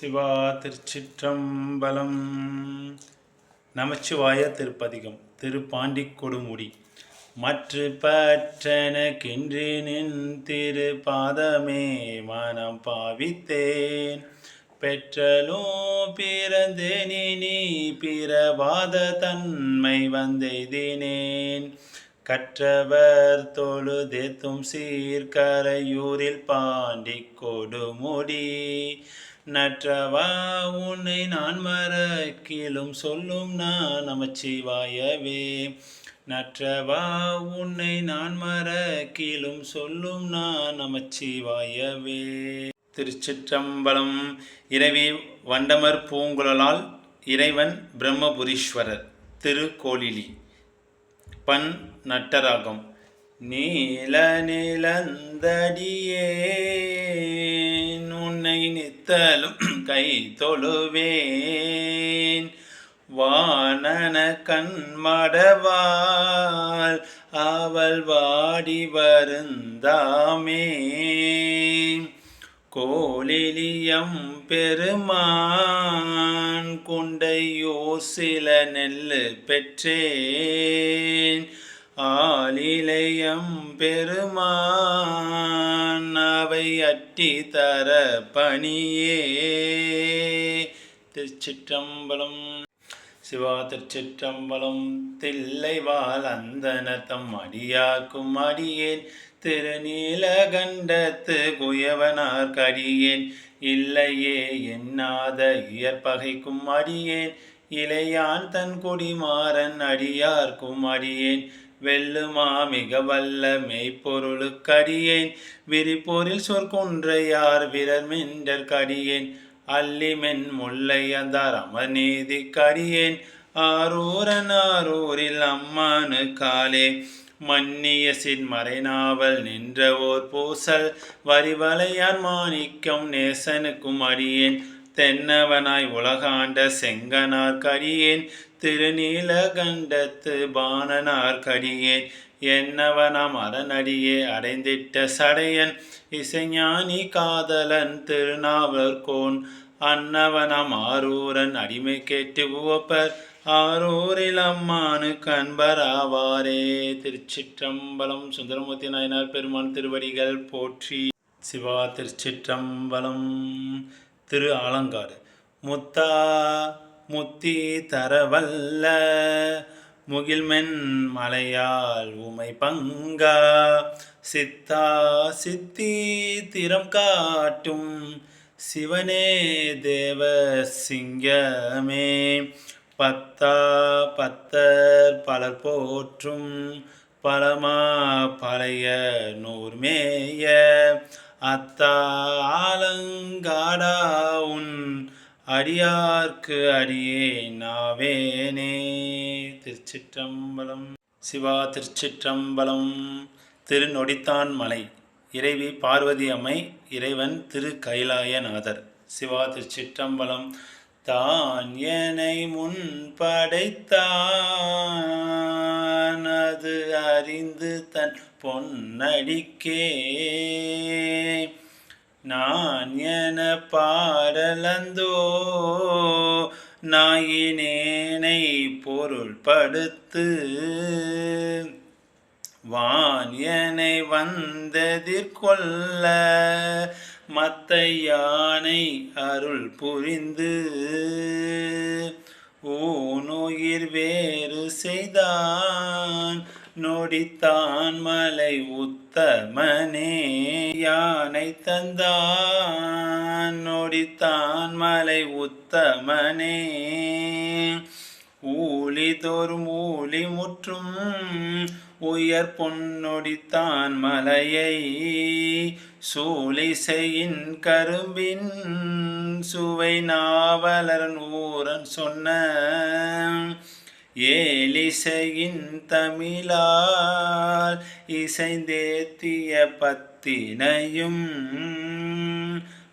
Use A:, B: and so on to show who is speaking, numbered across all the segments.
A: சிவா திருச்சிற்றம்பலம். நமச்சிவாய திருப்பதிகம் திருப்பாண்டி கொடுமுடி மற்ற கின்றி நின் திருபாதமே மனம் பாவித்தேன். பெற்றலும் பிறந்தேனி நீ பிறவாத தன்மை வந்தெய்தினேன். கற்றவர் தொழுதேத்தும் சீர்கரையூரில் பாண்டி கொடுமுடி நற்றவா உன்னை நான் மறக்கிலும் சொல்லும் நான் நமச்சிவாயவே. நற்றவா உன்னை நான் மறக்கிலும் சொல்லும் நான் நமச்சிவாயவே. திருச்சிற்றம்பலம் இறைவி வண்டமர் பூங்குழலால் இறைவன் பிரம்மபுரீஸ்வரர் திருக்கோளிலி பண் நட்டராகம் நீல நிலந்தடியே. நித்தலும் கை தொழுவேன். வானன கண்மடவாள் அவள் வாடி வருந்தாமே. கோலிலியம் பெருமான் குண்டையோ சில நெல்லு பெற்றேன். ஆலிலையம் பெருமான் அவை அட்டி தர பணியே. திருச்சிற்றம்பலம் சிவா திருச்சிற்றம்பலம் தில்லைவால் அந்தனத்தம் அடியாக்கும் அடியேன். திருநீலகண்டத்து குயவனார் கடியேன். இல்லையே எண்ணாத இயற்பகைக்கும் அடியேன். இளையான் தன் குடிமாறன் அடியார்க்கும் அடியேன். வெல்லுமா மிக வல்ல மெய்ப்பொருளுக்கடியேன் விரிப்போரில் சொற்கொன்றையார் விரர் மின்றற் கடியேன். அல்லிமென் முல்லை அந்தார் அமர்நீதி ஆரூரன் ஆரூரில் அம்மானு காலே. மன்னிய சின்மறைநாவல் நின்ற ஓர் பூசல். வரிவலையான் மாணிக்கம் நேசனுக்கும் அடியேன். தென்னவனாய் உலகாண்ட செங்கனார் கடியேன் திருநீலகண்டத்து பாணனார் கடியேன். என்னவனாம் அதனடியே அடைந்திட்ட சடையன் இசைஞானி காதலன் திருநாவர்கோன் அன்னவனாம் ஆரூரன் அடிமை கேட்டு உவப்பர் ஆரூரில் அம்மானு கண்பராவாரே திருச்சிற்றம்பலம் சுந்தரமூர்த்தி நாயனார் பெருமான் திருவடிகள் போற்றி. சிவா திருச்சிற்றம்பலம். திரு ஆலங்காடு. முத்தா முத்தி தரவல்ல முகில்மென் மலையால் உமை பங்கா. சித்தா சித்தி திறம் காட்டும் சிவனே தேவ சிங்கமே. பத்தா பத்தர் பலர் போற்றும் பலமா பழைய நூர்மேய அத்தா ஆலங்காடா உன் அடியார்க்கு அடியே நாவேனே. திருச்சிற்றம்பலம் சிவா திருச்சிற்றம்பலம் திருநொடித்தான் மலை. இறைவி பார்வதி அம்மை இறைவன் திரு கைலாயநாதர் சிவா திருச்சிற்றம்பலம் தான் என்னை முன் படைத்தான். அது அறிந்து தன் பொன்னடிக்கே. நான் என பாடலந்தோ நாயினேனை பொருள்படுத்து வான் என வந்ததிர்கொள்ள மத்த யானை அருள் புரிந்து ஊனுயிர் வேறு செய்தான் நொடித்தான் மலை உத்தமனே யானை தந்தான். நொடித்தான் மலை உத்தமனே ஊழி மூலி முற்றும். உயர் பொன்னொடித்தான் மலையை சூழிசையின் கரும்பின். சுவை நாவலர் ஊரன் சொன்ன ஏலிசையின் தமிழால் இசைந்தேத்திய பத்தினையும்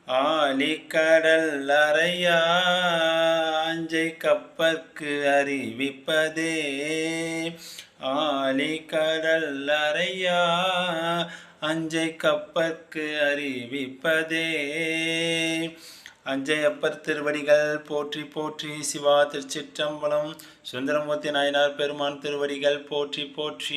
A: ஆலிக்கடல் அறையா அஞ்சை கப்பற்கு அறிவிப்பதே. ஆலிக்கடல் அறையா அஞ்சை கப்பற்கு அறிவிப்பதே. அஞ்சையப்பர் திருவடிகள் போற்றி போற்றி சிவா திருச்சிற்றம்பலம் சுந்தரமூர்த்தி நாயனார் பெருமான் திருவடிகள் போற்றி போற்றி.